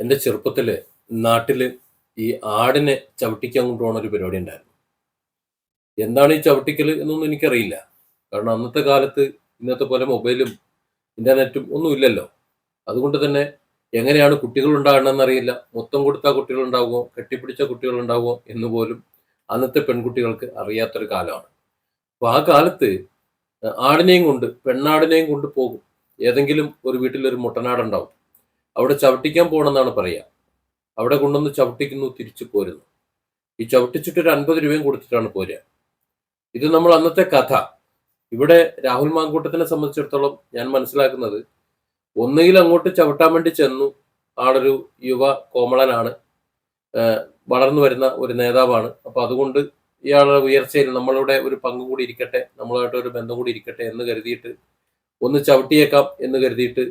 എന്റെ ചെറുപ്പത്തിൽ നാട്ടിൽ ഈ ആടിനെ ചവിട്ടിക്കാൻ കൊണ്ടുപോകുന്ന ഒരു പരിപാടി ഉണ്ടായിരുന്നു. എന്താണ് ഈ ചവിട്ടിക്കൽ എന്നൊന്നും എനിക്കറിയില്ല. കാരണം അന്നത്തെ കാലത്ത് ഇന്നത്തെ പോലെ മൊബൈലും ഇന്റർനെറ്റും ഒന്നും ഇല്ലല്ലോ. അതുകൊണ്ട് തന്നെ എങ്ങനെയാണ് കുട്ടികൾ ഉണ്ടാകണമെന്ന് അറിയില്ല. മൊത്തം കൊടുത്ത കുട്ടികൾ ഉണ്ടാകുമോ കെട്ടിപ്പിടിച്ച കുട്ടികൾ ഉണ്ടാകുമോ എന്ന് പോലും അന്നത്തെ പെൺകുട്ടികൾക്ക് അറിയാത്തൊരു കാലമാണ്. അപ്പോൾ ആ കാലത്ത് ആടിനെയും കൊണ്ട് പെണ്ണാടിനെയും കൊണ്ട് പോകും. ഏതെങ്കിലും ഒരു വീട്ടിലൊരു മുട്ടനാടുണ്ടാവും. അവിടെ ചവിട്ടിക്കാൻ പോകണമെന്നാണ് പറയുക അവിടെ കൊണ്ടുവന്ന് ചവിട്ടിക്കുന്നു തിരിച്ചു പോരുന്നു. ഈ ചവിട്ടിച്ചിട്ട് ഒരു അൻപത് രൂപയും കൊടുത്തിട്ടാണ് പോരുക. ഇത് നമ്മൾ അന്നത്തെ കഥ. ഇവിടെ രാഹുൽ മാങ്കൂട്ടത്തിനെ സംബന്ധിച്ചിടത്തോളം ഞാൻ മനസ്സിലാക്കുന്നത് ഒന്നുകിൽ അങ്ങോട്ട് ചവിട്ടാൻ വേണ്ടി ചെന്നു ആളൊരു യുവ കോമളനാണ് വളർന്നു വരുന്ന ഒരു നേതാവാണ്. അപ്പൊ അതുകൊണ്ട് ഇയാളുടെ ഉയർച്ചയിൽ നമ്മളുടെ ഒരു പങ്ക് കൂടി ഇരിക്കട്ടെ നമ്മളുമായിട്ട് ഒരു ബന്ധം കൂടി ഇരിക്കട്ടെ എന്ന് കരുതിയിട്ട് ഒന്ന് ചവിട്ടിയേക്കാം എന്ന് കരുതിയിട്ട്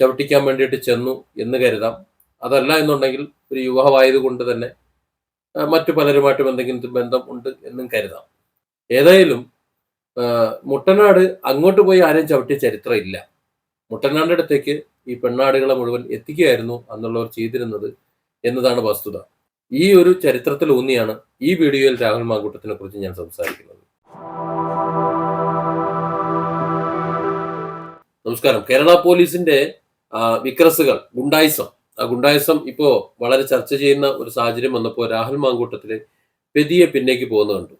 ചവിട്ടിക്കാൻ വേണ്ടിയിട്ട് ചെന്നു എന്ന് കരുതാം. അതല്ല എന്നുണ്ടെങ്കിൽ ഒരു യുവാവായത് കൊണ്ട് തന്നെ മറ്റു പലരുമായിട്ടും എന്തെങ്കിലും ബന്ധം ഉണ്ട് എന്നും കരുതാം. ഏതായാലും മുട്ടനാട് അങ്ങോട്ട് പോയി ആരെയും ചവിട്ടിയ ചരിത്രം ഇല്ല. മുട്ടനാടിന്റെ അടുത്തേക്ക് ഈ പെണ്ണാടുകളെ മുഴുവൻ എത്തിക്കുകയായിരുന്നു എന്നുള്ളവർ ചെയ്തിരുന്നത് എന്നതാണ് വസ്തുത. ഈ ഒരു ചരിത്രത്തിൽ ഊന്നിയാണ് ഈ വീഡിയോയിൽ രാഹുൽ മാങ്കൂട്ടത്തിനെ കുറിച്ച് ഞാൻ സംസാരിക്കുന്നത്. നമസ്കാരം. കേരള പോലീസിന്റെ വിക്രസുകൾ ഗുണ്ടായിസം. ആ ഗുണ്ടായിസം ഇപ്പോ വളരെ ചർച്ച ചെയ്യുന്ന ഒരു സാഹചര്യം വന്നപ്പോൾ രാഹുൽ മാങ്കൂട്ടത്തിൽ പെതിയെ പിന്നേക്ക് പോകുന്നത് കണ്ടു.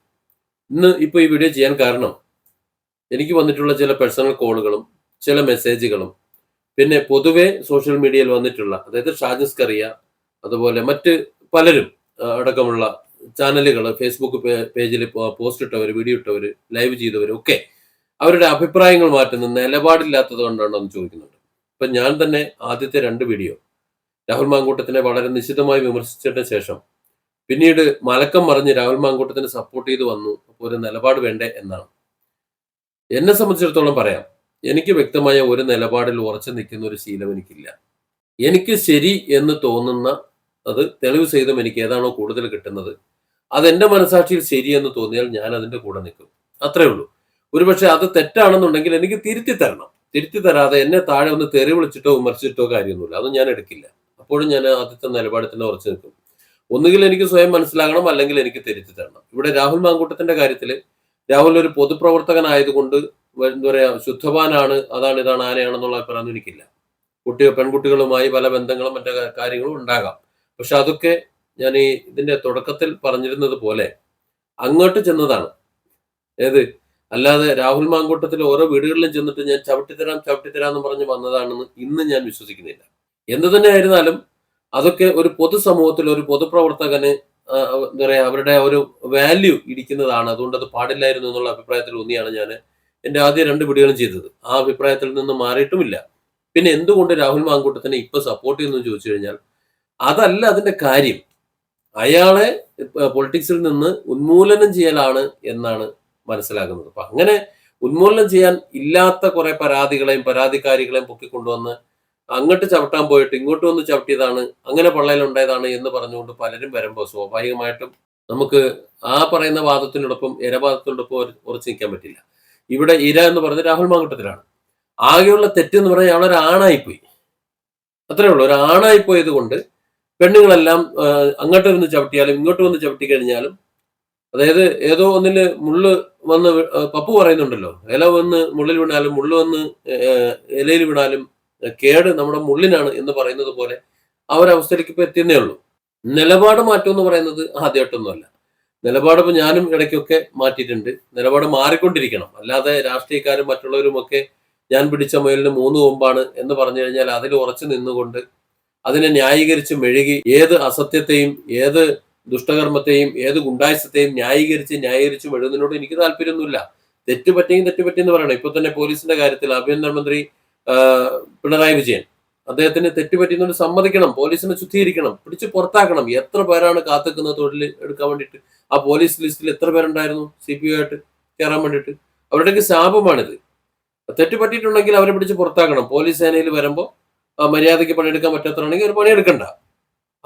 ഇന്ന് ഇപ്പൊ ഈ വീഡിയോ ചെയ്യാൻ കാരണം എനിക്ക് വന്നിട്ടുള്ള ചില പേഴ്സണൽ കോളുകളും ചില മെസ്സേജുകളും പിന്നെ പൊതുവെ സോഷ്യൽ മീഡിയയിൽ വന്നിട്ടുള്ള അതായത് ഷാജസ് കറിയ അതുപോലെ മറ്റ് പലരും അടക്കമുള്ള ചാനലുകൾ ഫേസ്ബുക്ക് പേജിൽ പോസ്റ്റ് ഇട്ടവർ വീഡിയോ ഇട്ടവർ ലൈവ് ചെയ്തവർ ഒക്കെ അവരുടെ അഭിപ്രായങ്ങൾ മാറ്റുന്ന നിലപാടില്ലാത്തത് കൊണ്ടാണ് എന്ന് ചോദിക്കുന്നുണ്ട് ഇപ്പൊ ഞാൻ തന്നെ ആദ്യത്തെ രണ്ട് വീഡിയോ രാഹുൽ മാങ്കൂട്ടത്തിനെ വളരെ നിശിതമായി വിമർശിച്ചതിന് ശേഷം പിന്നീട് മലക്കം മറിഞ്ഞ് രാഹുൽ മാങ്കൂട്ടത്തിന് സപ്പോർട്ട് ചെയ്ത് വന്നു. അപ്പോൾ ഒരു നിലപാട് വേണ്ടേ എന്നാണ്. എന്നെ സംബന്ധിച്ചിടത്തോളം പറയാം. എനിക്ക് വ്യക്തമായ ഒരു നിലപാടിൽ ഉറച്ചു നിൽക്കുന്ന ഒരു ശീലം എനിക്കില്ല. എനിക്ക് ശരി എന്ന് തോന്നുന്ന അത് തെളിവ് സഹിതം എനിക്ക് ഏതാണോ കൂടുതൽ കിട്ടുന്നത്. അത് എന്റെ മനസാക്ഷിയിൽ ശരിയെന്ന് തോന്നിയാൽ ഞാൻ അതിന്റെ കൂടെ നിൽക്കും. അത്രേ ഉള്ളൂ. ഒരുപക്ഷെ അത് തെറ്റാണെന്നുണ്ടെങ്കിൽ എനിക്ക് തിരുത്തി തരണം. തിരുത്തി തരാതെ എന്നെ താഴെ ഒന്ന് തെറി വിളിച്ചിട്ടോ വിമർശിച്ചിട്ടോ കാര്യമൊന്നുമില്ല. അത് ഞാൻ എടുക്കില്ല. അപ്പോഴും ഞാൻ ആദ്യത്തെ നിലപാടിൽ തന്നെ ഉറച്ചു നിൽക്കും. ഒന്നുകിൽ എനിക്ക് സ്വയം മനസ്സിലാകണം അല്ലെങ്കിൽ എനിക്ക് തിരുത്തി തരണം. ഇവിടെ രാഹുൽ മാങ്കൂട്ടത്തിന്റെ കാര്യത്തിൽ രാഹുൽ ഒരു പൊതുപ്രവർത്തകനായതുകൊണ്ട് എന്താ പറയാ ശുദ്ധവാനാണ് അതാണ് ഇതാണ് ആനയാണെന്നുള്ള അഭിപ്രായം എനിക്കില്ല. കുട്ടിയോ പെൺകുട്ടികളുമായി പല ബന്ധങ്ങളും മറ്റു കാര്യങ്ങളും ഉണ്ടാകാം. പക്ഷെ അതൊക്കെ ഞാൻ ഈ ഇതിന്റെ തുടക്കത്തിൽ പറഞ്ഞിരുന്നത് പോലെ അങ്ങോട്ട് ചെന്നതാണ്. ഏത്? അല്ലാതെ രാഹുൽ മാങ്കൂട്ടത്തിൽ ഓരോ വീടുകളിലും ചെന്നിട്ട് ഞാൻ ചവിട്ടിത്തരാം ചവിട്ടിത്തരാം എന്ന് പറഞ്ഞ് വന്നതാണെന്ന് ഇന്ന് ഞാൻ വിശ്വസിക്കുന്നില്ല. എന്ത് തന്നെ ആയിരുന്നാലും അതൊക്കെ ഒരു പൊതുസമൂഹത്തിൽ ഒരു പൊതുപ്രവർത്തകന് എന്താ പറയുക അവരുടെ ഒരു വാല്യൂ ഇടിക്കുന്നതാണ് അതുകൊണ്ട് അത് പാടില്ലായിരുന്നു എന്നുള്ള അഭിപ്രായത്തിൽ ഒന്നിയാണ് ഞാൻ എന്റെ ആദ്യ രണ്ട് വീടുകളും ചെയ്തത്. ആ അഭിപ്രായത്തിൽ നിന്ന് മാറിയിട്ടുമില്ല. പിന്നെ എന്തുകൊണ്ട് രാഹുൽ മാങ്കൂട്ടത്തിനെ ഇപ്പൊ സപ്പോർട്ട് ചെയ്യുന്നു ചോദിച്ചു കഴിഞ്ഞാൽ അതല്ല അതിന്റെ കാര്യം. അയാളെ പൊളിറ്റിക്സിൽ നിന്ന് ഉന്മൂലനം ചെയ്യലാണ് എന്നാണ് മനസ്സിലാക്കുന്നത് അപ്പൊ അങ്ങനെ ഉന്മൂലനം ചെയ്യാൻ ഇല്ലാത്ത കുറെ പരാതികളെയും പരാതിക്കാരികളെയും പൊക്കിക്കൊണ്ടുവന്ന് അങ്ങോട്ട് ചവിട്ടാൻ പോയിട്ട് ഇങ്ങോട്ട് വന്ന് ചവിട്ടിയതാണ് അങ്ങനെ പള്ളയിലുണ്ടായതാണ് എന്ന് പറഞ്ഞുകൊണ്ട് പലരും വരുമ്പോൾ സ്വാഭാവികമായിട്ടും നമുക്ക് ആ പറയുന്ന വാദത്തിനോടൊപ്പം ഇരവാദത്തിനോടൊപ്പം ഉറച്ച് നിൽക്കാൻ പറ്റില്ല. ഇവിടെ ഇര എന്ന് പറയുന്നത് രാഹുൽ മാങ്കുട്ടത്തിലാണ്. ആകെയുള്ള തെറ്റെന്ന് പറഞ്ഞാൽ ഒരാണായി ആണായിപ്പോയി അത്രേ ഉള്ളൂ. ഒരു ആണായി പോയത് കൊണ്ട് പെണ്ണുങ്ങളെല്ലാം അങ്ങോട്ട് വന്ന് ചവിട്ടിയാലും ഇങ്ങോട്ട് വന്ന് ചവിട്ടി കഴിഞ്ഞാലും അതായത് ഏതോ ഒന്നിൽ മുള്ള് വന്ന് പപ്പു പറയുന്നുണ്ടല്ലോ. ഇല വന്ന് മുള്ളിൽ വീണാലും മുള്ള് വന്ന് ഇലയിൽ വീണാലും കേട് നമ്മുടെ മുള്ളിനാണ് എന്ന് പറയുന്നത് പോലെ ആ ഒരു അവസ്ഥയിലേക്ക് ഇപ്പൊ എത്തിയെന്നേ ഉള്ളൂ. നിലപാട് മാറ്റം എന്ന് പറയുന്നത് ആദ്യമായിട്ടൊന്നുമല്ല നിലപാട് ഇപ്പൊ ഞാനും ഇടയ്ക്കൊക്കെ മാറ്റിയിട്ടുണ്ട്. നിലപാട് മാറിക്കൊണ്ടിരിക്കണം. അല്ലാതെ രാഷ്ട്രീയക്കാരും മറ്റുള്ളവരും ഒക്കെ ഞാൻ പിടിച്ച മുയലിന് മൂന്ന് കൊമ്പാണ് എന്ന് പറഞ്ഞു കഴിഞ്ഞാൽ അതിൽ ഉറച്ചു നിന്നുകൊണ്ട് അതിനെ ന്യായീകരിച്ച് മെഴുകി ഏത് അസത്യത്തെയും ഏത് ദുഷ്ടകർമ്മത്തെയും ഏത് ഗുണ്ടായസത്തെയും ന്യായീകരിച്ച് ന്യായീകരിച്ച് മെഴുകുന്നതിനോട് എനിക്ക് താല്പര്യമൊന്നുമില്ല. തെറ്റ് പറ്റിയും തെറ്റ് പറ്റിയെന്ന് പറയണം. ഇപ്പൊ തന്നെ പോലീസിന്റെ കാര്യത്തിൽ ആഭ്യന്തരമന്ത്രി മന്ത്രി പിണറായി വിജയൻ അദ്ദേഹത്തിന് തെറ്റ് പറ്റിയെന്നോട് സമ്മതിക്കണം. പോലീസിനെ ശുദ്ധീകരിക്കണം. പിടിച്ച് പുറത്താക്കണം. എത്ര പേരാണ് കാത്തുക്കുന്ന തൊഴിൽ എടുക്കാൻ വേണ്ടിയിട്ട്? ആ പോലീസ് ലിസ്റ്റിൽ എത്ര പേരുണ്ടായിരുന്നു സി പി ആയിട്ട് കയറാൻ വേണ്ടിയിട്ട്? അവരുടെയൊക്കെ ശാപമാണിത്. തെറ്റ് പറ്റിയിട്ടുണ്ടെങ്കിൽ അവരെ പിടിച്ച് പുറത്താക്കണം. പോലീസ് സേനയിൽ വരുമ്പോൾ മര്യാദയ്ക്ക് പണിയെടുക്കാൻ പറ്റാത്തതാണെങ്കിൽ അവർ പണിയെടുക്കണ്ട.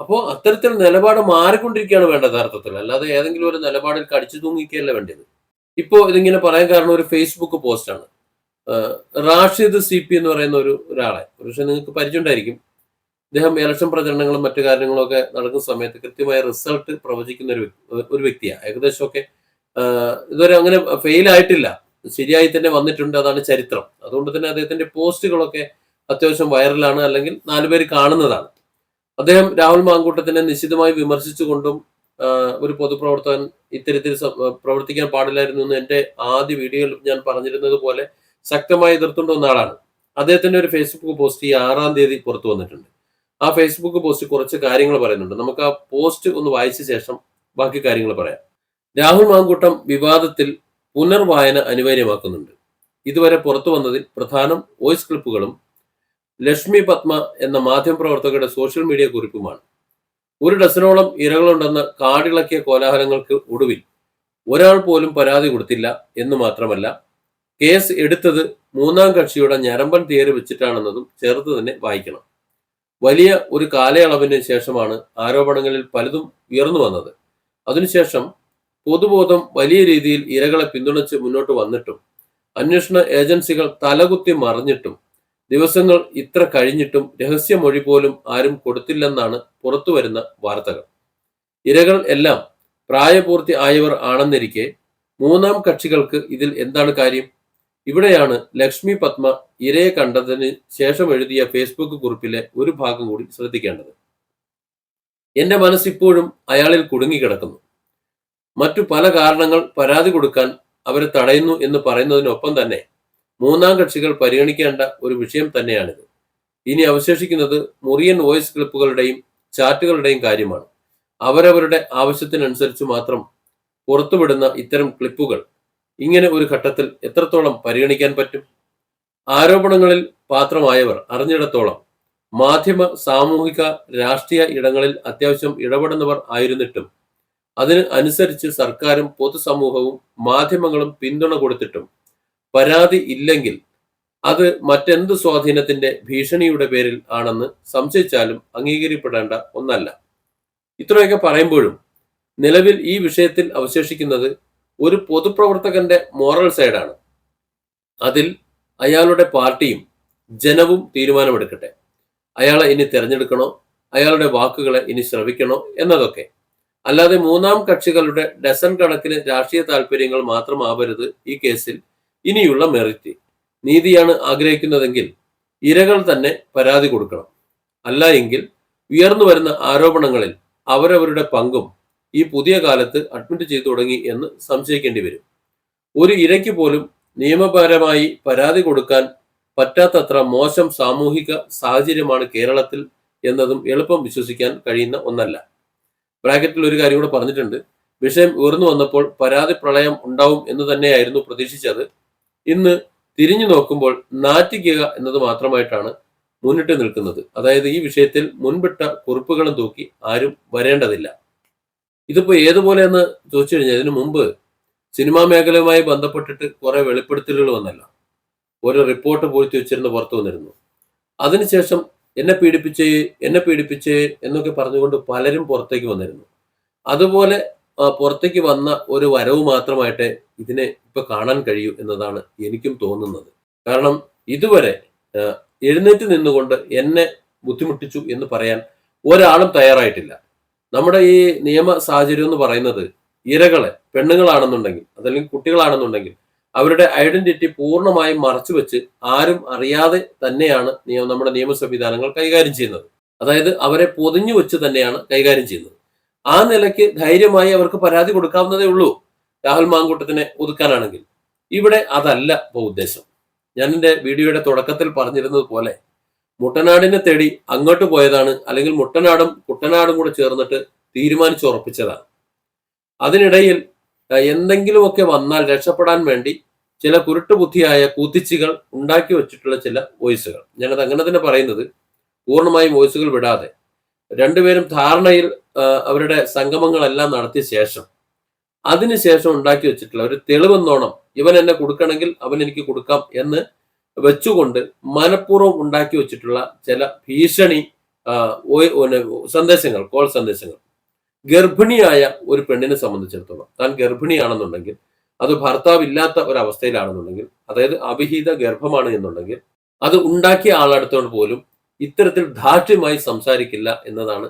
അപ്പോൾ അത്തരത്തിൽ നിലപാട് മാറിക്കൊണ്ടിരിക്കുകയാണ് വേണ്ടത് യഥാർത്ഥത്തിൽ. അല്ലാതെ ഏതെങ്കിലും ഒരു നിലപാടിൽ കടിച്ചു തൂങ്ങിക്കുകയല്ല വേണ്ടത്. ഇപ്പോൾ ഇതിങ്ങനെ പറയാൻ കാരണം ഒരു ഫേസ്ബുക്ക് പോസ്റ്റാണ് റാഷിദ് സി പി എന്ന് പറയുന്ന ഒരു ഒരാളെ. പക്ഷെ നിങ്ങൾക്ക് പരിചയമുണ്ടായിരിക്കും. ഇദ്ദേഹം ഇലക്ഷൻ പ്രചരണങ്ങളും മറ്റു കാര്യങ്ങളും ഒക്കെ നടക്കുന്ന സമയത്ത് കൃത്യമായ റിസൾട്ട് പ്രവചിക്കുന്ന ഒരു ഒരു വ്യക്തിയാണ്. ഏകദേശമൊക്കെ ഇതുവരെ അങ്ങനെ ഫെയിൽ ആയിട്ടില്ല. ശരിയായി തന്നെ വന്നിട്ടുണ്ട്. അതാണ് ചരിത്രം. അതുകൊണ്ട് തന്നെ അദ്ദേഹത്തിന്റെ പോസ്റ്റുകളൊക്കെ അത്യാവശ്യം വൈറലാണ് അല്ലെങ്കിൽ നാലുപേര് കാണുന്നതാണ്. അദ്ദേഹം രാഹുൽ മാങ്കൂട്ടത്തിനെ നിശിതമായി വിമർശിച്ചുകൊണ്ടും ഒരു പൊതുപ്രവർത്തകൻ ഇത്തരത്തിൽ പ്രവർത്തിക്കാൻ പാടില്ലായിരുന്നു എന്ന് എന്റെ ആദ്യ വീഡിയോയിൽ ഞാൻ പറഞ്ഞിരുന്നത് പോലെ ശക്തമായി എതിർത്തുകൊണ്ട് വന്ന ആളാണ്. അദ്ദേഹത്തിന്റെ ഒരു ഫേസ്ബുക്ക് പോസ്റ്റ് ഈ ആറാം തീയതി പുറത്തു വന്നിട്ടുണ്ട്. ആ ഫേസ്ബുക്ക് പോസ്റ്റ് കുറച്ച് കാര്യങ്ങൾ പറയുന്നുണ്ട്. നമുക്ക് ആ പോസ്റ്റ് ഒന്ന് വായിച്ച ശേഷം ബാക്കി കാര്യങ്ങൾ പറയാം. രാഹുൽ മാങ്കൂട്ടം വിവാദത്തിൽ പുനർവായന അനിവാര്യമാക്കുന്നുണ്ട്. ഇതുവരെ പുറത്തു വന്നതിൽ പ്രധാനം വോയിസ് ക്ലിപ്പുകളും ലക്ഷ്മി പത്മ എന്ന മാധ്യമപ്രവർത്തകരുടെ സോഷ്യൽ മീഡിയ കുറിപ്പുമാണ്. ഒരു ഡസനോളം ഇരകളുണ്ടെന്ന കാടിളക്കിയ കോലാഹലങ്ങൾക്ക് ഒടുവിൽ ഒരാൾ പോലും പരാതി കൊടുത്തില്ല എന്ന് മാത്രമല്ല കേസ് എടുത്തത് മൂന്നാം കക്ഷിയുടെ ഞരമ്പൻ തീയറി വെച്ചിട്ടാണെന്നതും ചേർത്ത് തന്നെ വായിക്കണം. വലിയ ഒരു കാലയളവിന് ശേഷമാണ് ആരോപണങ്ങളിൽ പലതും ഉയർന്നു വന്നത്. അതിനുശേഷം പൊതുബോധം വലിയ രീതിയിൽ ഇരകളെ പിന്തുണച്ച് മുന്നോട്ട് വന്നിട്ടും അന്വേഷണ ഏജൻസികൾ തലകുത്തി മറിഞ്ഞിട്ടും ദിവസങ്ങൾ ഇത്ര കഴിഞ്ഞിട്ടും രഹസ്യമൊഴി പോലും ആരും കൊടുത്തില്ലെന്നാണ് പുറത്തുവരുന്ന വാർത്തകൾ. ഇരകൾ എല്ലാം പ്രായപൂർത്തി ആയവർ ആണെന്നിരിക്കെ മൂന്നാം കക്ഷികൾക്ക് ഇതിൽ എന്താണ് കാര്യം? ഇവിടെയാണ് ലക്ഷ്മി പത്മ ഇരയെ കണ്ടതിന് ശേഷം എഴുതിയ ഫേസ്ബുക്ക് കുറിപ്പിലെ ഒരു ഭാഗം കൂടി ശ്രദ്ധിക്കേണ്ടത്. എന്റെ മനസ്സിപ്പോഴും അയാളിൽ കുടുങ്ങിക്കിടക്കുന്നു. മറ്റു പല കാരണങ്ങൾ പരാതി കൊടുക്കാൻ അവരെ തടയുന്നു എന്ന് പറയുന്നതിനൊപ്പം തന്നെ മൂന്നാം കക്ഷികൾ പരിഗണിക്കേണ്ട ഒരു വിഷയം തന്നെയാണിത്. ഇനി അവശേഷിക്കുന്നത് മുറിയൻ വോയിസ് ക്ലിപ്പുകളുടെയും ചാറ്റുകളുടെയും കാര്യമാണ്. അവരവരുടെ ആവശ്യത്തിനനുസരിച്ച് മാത്രം പുറത്തുവിടുന്ന ഇത്തരം ക്ലിപ്പുകൾ ഇങ്ങനെ ഒരു ഘട്ടത്തിൽ എത്രത്തോളം പരിഗണിക്കാൻ പറ്റും? ആരോപണങ്ങളിൽ പാത്രമായവർ അറിഞ്ഞിടത്തോളം മാധ്യമ സാമൂഹിക രാഷ്ട്രീയ ഇടങ്ങളിൽ അത്യാവശ്യം ഇടപെടുന്നവർ ആയിരുന്നിട്ടും അതിന് അനുസരിച്ച് സർക്കാരും പൊതുസമൂഹവും മാധ്യമങ്ങളും പിന്തുണ കൊടുത്തിട്ടും പരാതി ഇല്ലെങ്കിൽ അത് മറ്റെന്ത് സ്വാധീനത്തിന്റെ ഭീഷണിയുടെ പേരിൽ ആണെന്ന് സംശയിച്ചാലും അംഗീകരിക്കപ്പെടേണ്ട ഒന്നല്ല. ഇത്രയൊക്കെ പറയുമ്പോഴും നിലവിൽ ഈ വിഷയത്തിൽ അവശേഷിക്കുന്നത് ഒരു പൊതുപ്രവർത്തകന്റെ മോറൽ സൈഡാണ്. അതിൽ അയാളുടെ പാർട്ടിയും ജനവും തീരുമാനമെടുക്കട്ടെ. അയാളെ ഇനി തിരഞ്ഞെടുക്കണോ? അയാളുടെ വാക്കുകളെ ഇനി ശ്രവിക്കണോ എന്നതൊക്കെ. അല്ലാതെ മൂന്നാം കക്ഷികളുടെ ഡസൺ കണക്കിന് രാഷ്ട്രീയ താല്പര്യങ്ങൾ മാത്രമാവരുത് ഈ കേസിൽ ഇനിയുള്ള മെറിറ്റ് നീതിയാണ് ആഗ്രഹിക്കുന്നതെങ്കിൽ ഇരകൾ തന്നെ പരാതി കൊടുക്കണം. അല്ല എങ്കിൽ ഉയർന്നു വരുന്ന ആരോപണങ്ങളിൽ അവരവരുടെ പങ്കും ഈ പുതിയ കാലത്ത് അഡ്മിറ്റ് ചെയ്തു തുടങ്ങി എന്ന് സംശയിക്കേണ്ടി വരും. ഒരു ഇരയ്ക്ക് പോലും നിയമപരമായി പരാതി കൊടുക്കാൻ പറ്റാത്തത്ര മോശം സാമൂഹിക സാഹചര്യമാണ് കേരളത്തിൽ എന്നതും എളുപ്പം വിശ്വസിക്കാൻ കഴിയുന്ന ഒന്നല്ല. ബ്രാക്കറ്റിൽ ഒരു കാര്യം കൂടെ പറഞ്ഞിട്ടുണ്ട്. വിഷയം ഉയർന്നു വന്നപ്പോൾ പരാതി പ്രളയം ഉണ്ടാവും എന്ന് തന്നെയായിരുന്നു പ്രതീക്ഷിച്ചത്. ഇന്ന് തിരിഞ്ഞു നോക്കുമ്പോൾ നാറ്റിക്കുക എന്നത് മാത്രമായിട്ടാണ് മുന്നിട്ട് നിൽക്കുന്നത്. അതായത് ഈ വിഷയത്തിൽ മുൻപിട്ട കുറിപ്പുകളും തൂക്കി ആരും വരേണ്ടതില്ല. ഇതിപ്പോ ഏതുപോലെയെന്ന് ചോദിച്ചു കഴിഞ്ഞാൽ ഇതിനു മുമ്പ് സിനിമാ മേഖലയുമായി ബന്ധപ്പെട്ടിട്ട് കുറെ വെളിപ്പെടുത്തലുകൾ വന്നല്ലോ. ഓരോ റിപ്പോർട്ട് പൂഴ്ത്തി വെച്ചിരുന്ന് പുറത്തു വന്നിരുന്നു. അതിനുശേഷം എന്നെ പീഡിപ്പിച്ചേ എന്നെ പീഡിപ്പിച്ചേ എന്നൊക്കെ പറഞ്ഞുകൊണ്ട് പലരും പുറത്തേക്ക് വന്നിരുന്നു. അതുപോലെ പുറത്തേക്ക് വന്ന ഒരു വരവ് മാത്രമായിട്ട് ഇതിനെ ഇപ്പൊ കാണാൻ കഴിയൂ എന്നതാണ് എനിക്കും തോന്നുന്നത്. കാരണം ഇതുവരെ എഴുന്നേറ്റ് നിന്നുകൊണ്ട് എന്നെ ബുദ്ധിമുട്ടിച്ചു എന്ന് പറയാൻ ഒരാളും തയ്യാറായിട്ടില്ല. നമ്മുടെ ഈ നിയമ സാഹചര്യം എന്ന് പറയുന്നത് ഇരകളെ പെണ്ണുങ്ങളാണെന്നുണ്ടെങ്കിൽ അതല്ലെങ്കിൽ കുട്ടികളാണെന്നുണ്ടെങ്കിൽ അവരുടെ ഐഡന്റിറ്റി പൂർണമായും മറച്ചു വെച്ച് ആരും അറിയാതെ തന്നെയാണ് നമ്മുടെ നിയമ സംവിധാനങ്ങൾ കൈകാര്യം ചെയ്യുന്നത്. അതായത് അവരെ പൊതിഞ്ഞു വെച്ച് തന്നെയാണ് കൈകാര്യം ചെയ്യുന്നത്. ആ നിലയ്ക്ക് ധൈര്യമായി അവർക്ക് പരാതി കൊടുക്കാവുന്നതേ ഉള്ളൂ. രാഹുൽ മാങ്കൂട്ടത്തിനെ ഒതുക്കാനാണെങ്കിൽ. ഇവിടെ അതല്ല ഉദ്ദേശം. ഞാൻ എന്റെ വീഡിയോയുടെ തുടക്കത്തിൽ പറഞ്ഞിരുന്നത് പോലെ മുട്ടനാടിനെ തേടി അങ്ങോട്ട് പോയതാണ് അല്ലെങ്കിൽ മുട്ടനാടും കുട്ടനാടും കൂടെ ചേർന്നിട്ട് തീരുമാനിച്ചുറപ്പിച്ചതാണ് അതിനിടയിൽ അഹ് എന്തെങ്കിലുമൊക്കെ വന്നാൽ രക്ഷപ്പെടാൻ വേണ്ടി ചില കുരുട്ടുബുദ്ധിയായ കൂത്തിച്ചികൾ ഉണ്ടാക്കി വെച്ചിട്ടുള്ള ചില വോയിസുകൾ. ഞാനത് അങ്ങനെ തന്നെ പറയുന്നത് പൂർണമായും വോയിസുകൾ വിടാതെ. രണ്ടുപേരും ധാരണയിൽ അവരുടെ സംഗമങ്ങളെല്ലാം നടത്തിയ ശേഷം അതിനുശേഷം ഉണ്ടാക്കി വെച്ചിട്ടുള്ള ഒരു തെളിവെന്നോണം ഇവൻ എന്നെ കൊടുക്കണമെങ്കിൽ അവൻ എനിക്ക് കൊടുക്കാം എന്ന് വെച്ചുകൊണ്ട് മനഃപൂർവം ഉണ്ടാക്കി വെച്ചിട്ടുള്ള ചില ഭീഷണി സന്ദേശങ്ങൾ കോൾ സന്ദേശങ്ങൾ. ഗർഭിണിയായ ഒരു പെണ്ണിനെ സംബന്ധിച്ചിടത്തോളം താൻ ഗർഭിണിയാണെന്നുണ്ടെങ്കിൽ അത് ഭർത്താവ് ഇല്ലാത്ത ഒരവസ്ഥയിലാണെന്നുണ്ടെങ്കിൽ അതായത് അവിഹിത ഗർഭമാണ് എന്നുണ്ടെങ്കിൽ അത് ഉണ്ടാക്കിയ ആളടുത്തോട് പോലും ഇത്തരത്തിൽ ധാർഷ്ട്യമായി സംസാരിക്കില്ല എന്നതാണ്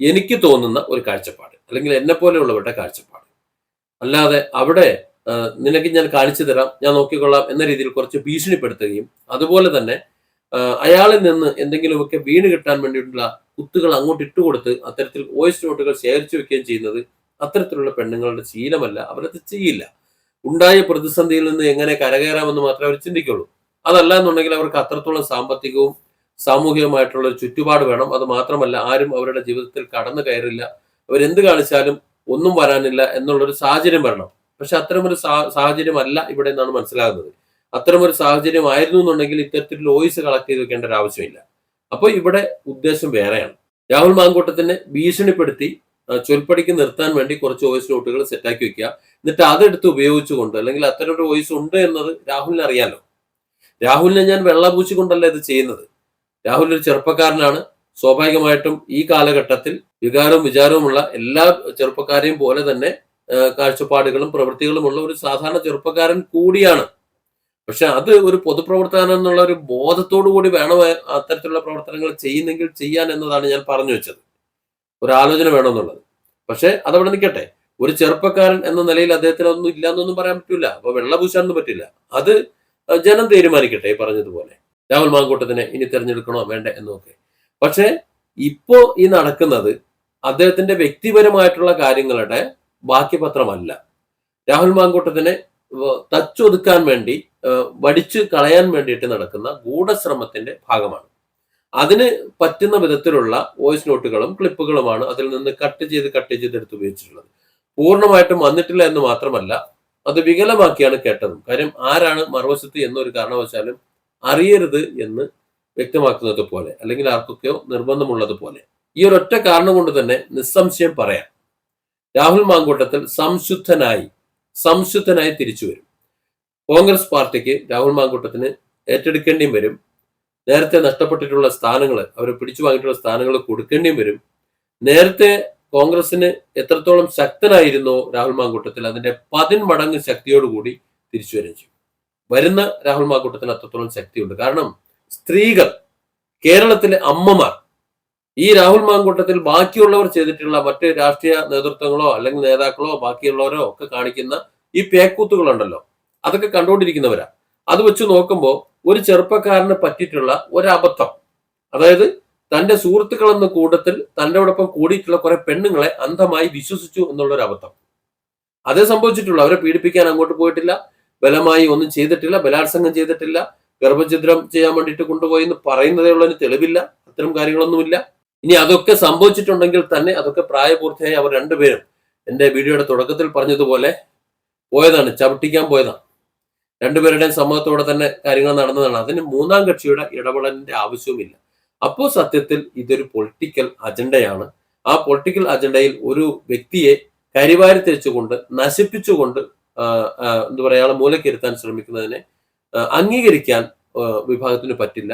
എനിക്ക് തോന്നുന്ന ഒരു കാഴ്ചപ്പാട് അല്ലെങ്കിൽ എന്നെ പോലെയുള്ളവരുടെ കാഴ്ചപ്പാട്. അല്ലാതെ അവിടെ നിനക്ക് ഞാൻ കാണിച്ചു തരാം ഞാൻ നോക്കിക്കൊള്ളാം എന്ന രീതിയിൽ കുറച്ച് ഭീഷണിപ്പെടുത്തുകയും അതുപോലെ തന്നെ അയാളിൽ നിന്ന് എന്തെങ്കിലുമൊക്കെ വീണ് കിട്ടാൻ വേണ്ടിയിട്ടുള്ള കുത്തുകൾ അങ്ങോട്ട് ഇട്ടുകൊടുത്ത് അത്തരത്തിൽ വോയിസ് നോട്ടുകൾ ശേഖരിച്ചു വെക്കുകയും ചെയ്യുന്നത് അത്തരത്തിലുള്ള പെണ്ണുങ്ങളുടെ ശീലമല്ല അവരത് ചെയ്യില്ല. ഉണ്ടായ പ്രതിസന്ധിയിൽ നിന്ന് എങ്ങനെ കരകയറാമെന്ന് മാത്രമേ അവർ ചിന്തിക്കുള്ളൂ. അതല്ല എന്നുണ്ടെങ്കിൽ അവർക്ക് അത്രത്തോളം സാമ്പത്തികവും സാമൂഹികമായിട്ടുള്ള ഒരു ചുറ്റുപാട് വേണം. അത് മാത്രമല്ല ആരും അവരുടെ ജീവിതത്തിൽ കടന്നു കയറില്ല. അവരെന്ത് കാണിച്ചാലും ഒന്നും വരാനില്ല എന്നുള്ളൊരു സാഹചര്യം വരണം. പക്ഷെ അത്തരമൊരു സാഹചര്യമല്ല ഇവിടെ നിന്നാണ് മനസ്സിലാകുന്നത്. അത്തരമൊരു സാഹചര്യം ആയിരുന്നു എന്നുണ്ടെങ്കിൽ ഇത്തരത്തിൽ വോയിസ് കളക്ട് ചെയ്ത് വെക്കേണ്ട ഒരു ആവശ്യമില്ല. അപ്പോൾ ഇവിടെ ഉദ്ദേശം വേറെയാണ്. രാഹുൽ മാങ്കൂട്ടത്തിനെ ഭീഷണിപ്പെടുത്തി ചൊൽപ്പടിക്ക് നിർത്താൻ വേണ്ടി കുറച്ച് വോയിസ് നോട്ടുകൾ സെറ്റാക്കി വെക്കുക. എന്നിട്ട് അതെടുത്ത് ഉപയോഗിച്ചുകൊണ്ട് അല്ലെങ്കിൽ അത്തരം ഒരു വോയിസ് ഉണ്ട് എന്നത് രാഹുലിന് അറിയാലോ. രാഹുലിനെ ഞാൻ വെള്ളപൂച്ചിക്കൊണ്ടല്ല ഇത് ചെയ്യുന്നത്. രാഹുൽ ഒരു ചെറുപ്പക്കാരനാണ്. സ്വാഭാവികമായിട്ടും ഈ കാലഘട്ടത്തിൽ വികാരവും വിചാരവുമുള്ള എല്ലാ ചെറുപ്പക്കാരെയും പോലെ തന്നെ കാഴ്ചപ്പാടുകളും പ്രവൃത്തികളുമുള്ള ഒരു സാധാരണ ചെറുപ്പക്കാരൻ കൂടിയാണ്. പക്ഷെ അത് ഒരു പൊതുപ്രവർത്തനം എന്നുള്ള ഒരു ബോധത്തോടു കൂടി വേണം അത്തരത്തിലുള്ള പ്രവർത്തനങ്ങൾ ചെയ്യുന്നെങ്കിൽ ചെയ്യാൻ എന്നതാണ് ഞാൻ പറഞ്ഞു വെച്ചത്. ഒരു ആലോചന വേണമെന്നുള്ളത്. പക്ഷെ അതവിടെ നിൽക്കട്ടെ. ഒരു ചെറുപ്പക്കാരൻ എന്ന നിലയിൽ അദ്ദേഹത്തിന് ഒന്നും ഇല്ല എന്നൊന്നും പറയാൻ പറ്റില്ല അപ്പൊ വെള്ളപൂശാനൊന്നും പറ്റില്ല. അത് ജനം തീരുമാനിക്കട്ടെ ഈ പറഞ്ഞതുപോലെ. രാഹുൽ മാങ്കൂട്ടത്തിനെ ഇനി തിരഞ്ഞെടുക്കണോ വേണ്ട എന്നൊക്കെ. പക്ഷേ ഇപ്പോ ഈ നടക്കുന്നത് അദ്ദേഹത്തിന്റെ വ്യക്തിപരമായിട്ടുള്ള കാര്യങ്ങളുടെ ബാക്കിപത്രമല്ല. രാഹുൽ മാങ്കൂട്ടത്തിനെ തച്ചൊതുക്കാൻ വേണ്ടി വടിച്ചു കളയാൻ വേണ്ടിയിട്ട് നടക്കുന്ന ഗൂഢശ്രമത്തിന്റെ ഭാഗമാണ്. അതിന് പറ്റുന്ന വിധത്തിലുള്ള വോയിസ് നോട്ടുകളും ക്ലിപ്പുകളുമാണ് അതിൽ നിന്ന് കട്ട് ചെയ്ത് കട്ട് ചെയ്ത് എടുത്ത് ഉപയോഗിച്ചിട്ടുള്ളത്. പൂർണമായിട്ടും വന്നിട്ടില്ല എന്ന് മാത്രമല്ല അത് വികലമാക്കിയാണ് കേട്ടതും. കാര്യം ആരാണ് മറുവശത്ത് എന്നൊരു കാരണവശാലും അറിയരുത് എന്ന് വ്യക്തമാക്കുന്നത് പോലെ അല്ലെങ്കിൽ ആർക്കൊക്കെയോ നിർബന്ധമുള്ളത് പോലെ. ഈ ഒരൊറ്റ കാരണം കൊണ്ട് തന്നെ നിസ്സംശയം പറയാം. രാഹുൽ മാങ്കൂട്ടത്തിൽ സംശുദ്ധനായി സംശുദ്ധനായി തിരിച്ചു വരും. കോൺഗ്രസ് പാർട്ടിക്ക് രാഹുൽ മാങ്കൂട്ടത്തിന് ഏറ്റെടുക്കേണ്ടിയും വരും. നേരത്തെ നഷ്ടപ്പെട്ടിട്ടുള്ള സ്ഥാനങ്ങൾ അവർ പിടിച്ചു വാങ്ങിയിട്ടുള്ള സ്ഥാനങ്ങൾ കൊടുക്കേണ്ടിയും വരും. നേരത്തെ കോൺഗ്രസിന് എത്രത്തോളം ശക്തനായിരുന്നോ രാഹുൽ മാങ്കൂട്ടത്തിൽ അതിന്റെ പതിന്മടങ്ങ് ശക്തിയോടുകൂടി തിരിച്ചു വരികയും ചെയ്യും. വരുന്ന രാഹുൽ മാക്കൂട്ടത്തിന് അത്രത്തോളം ശക്തിയുണ്ട്. കാരണം സ്ത്രീകൾ കേരളത്തിലെ അമ്മമാർ ഈ രാഹുൽ മാങ്കൂട്ടത്തിൽ ബാക്കിയുള്ളവർ ചെയ്തിട്ടുള്ള മറ്റ് രാഷ്ട്രീയ നേതൃത്വങ്ങളോ അല്ലെങ്കിൽ നേതാക്കളോ ബാക്കിയുള്ളവരോ ഒക്കെ കാണിക്കുന്ന ഈ പേക്കൂത്തുകളുണ്ടല്ലോ. അതൊക്കെ കണ്ടുകൊണ്ടിരിക്കുന്നവരാ. അത് വെച്ച് നോക്കുമ്പോൾ ഒരു ചെറുപ്പക്കാരന് പറ്റിയിട്ടുള്ള ഒരു അബദ്ധം അതായത് തന്റെ സുഹൃത്തുക്കൾ എന്ന കൂട്ടത്തിൽ തന്റെ ഒപ്പം കൂടിയിട്ടുള്ള കുറെ പെണ്ണുങ്ങളെ അന്ധമായി വിശ്വസിച്ചു എന്നുള്ള ഒരു അബദ്ധം അതേ സംഭവിച്ചിട്ടുള്ളൂ. അവരെ പീഡിപ്പിക്കാൻ അങ്ങോട്ട് പോയിട്ടില്ല. ബലമായി ഒന്നും ചെയ്തിട്ടില്ല ബലാത്സംഗം ചെയ്തിട്ടില്ല ഗർഭഛിദ്രം ചെയ്യാൻ വേണ്ടിയിട്ട് കൊണ്ടുപോയി എന്ന് പറയുന്നതേ ഉള്ളതിന് തെളിവില്ല അത്തരം കാര്യങ്ങളൊന്നുമില്ല. ഇനി അതൊക്കെ സംഭവിച്ചിട്ടുണ്ടെങ്കിൽ തന്നെ അതൊക്കെ പ്രായപൂർത്തിയായി അവർ രണ്ടുപേരും എന്റെ വീഡിയോയുടെ തുടക്കത്തിൽ പറഞ്ഞതുപോലെ പോയതാണ് ചവിട്ടിക്കാൻ പോയതാണ്. രണ്ടുപേരുടെയും സമ്മതത്തോടെ തന്നെ കാര്യങ്ങൾ നടന്നതാണ്. അതിന് മൂന്നാം കക്ഷിയുടെ ഇടപെടലിന്റെ ആവശ്യവുമില്ല. അപ്പോൾ സത്യത്തിൽ ഇതൊരു പൊളിറ്റിക്കൽ അജണ്ടയാണ്. ആ പൊളിറ്റിക്കൽ അജണ്ടയിൽ ഒരു വ്യക്തിയെ കരിവാരി തെച്ചുകൊണ്ട് നശിപ്പിച്ചുകൊണ്ട് എന്താ പറയുക അയാളെ മൂലക്കിരുത്താൻ ശ്രമിക്കുന്നതിനെ അംഗീകരിക്കാൻ വിഭാഗത്തിന് പറ്റില്ല.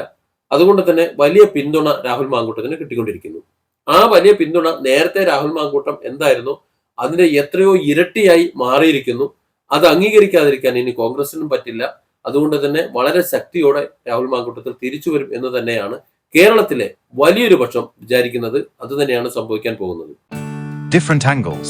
അതുകൊണ്ട് തന്നെ വലിയ പിന്തുണ രാഹുൽ മാങ്കൂട്ടത്തിന് കിട്ടിക്കൊണ്ടിരിക്കുന്നു. ആ വലിയ പിന്തുണ നേരത്തെ രാഹുൽ മാങ്കൂട്ടം എന്തായിരുന്നു? അതിന്റെ എത്രയോ ഇരട്ടിയായി മാറിയിരിക്കുന്നു. അത് അംഗീകരിക്കാതിരിക്കാൻ ഇനി കോൺഗ്രസിനും പറ്റില്ല. അതുകൊണ്ട് തന്നെ വളരെ ശക്തിയോടെ രാഹുൽ മാങ്കൂട്ടത്തിൽ തിരിച്ചു വരും എന്ന് തന്നെയാണ് കേരളത്തിലെ വലിയൊരു പക്ഷം വിചാരിക്കുന്നത്. അത് തന്നെയാണ് സംഭവിക്കാൻ പോകുന്നത്. Different angles.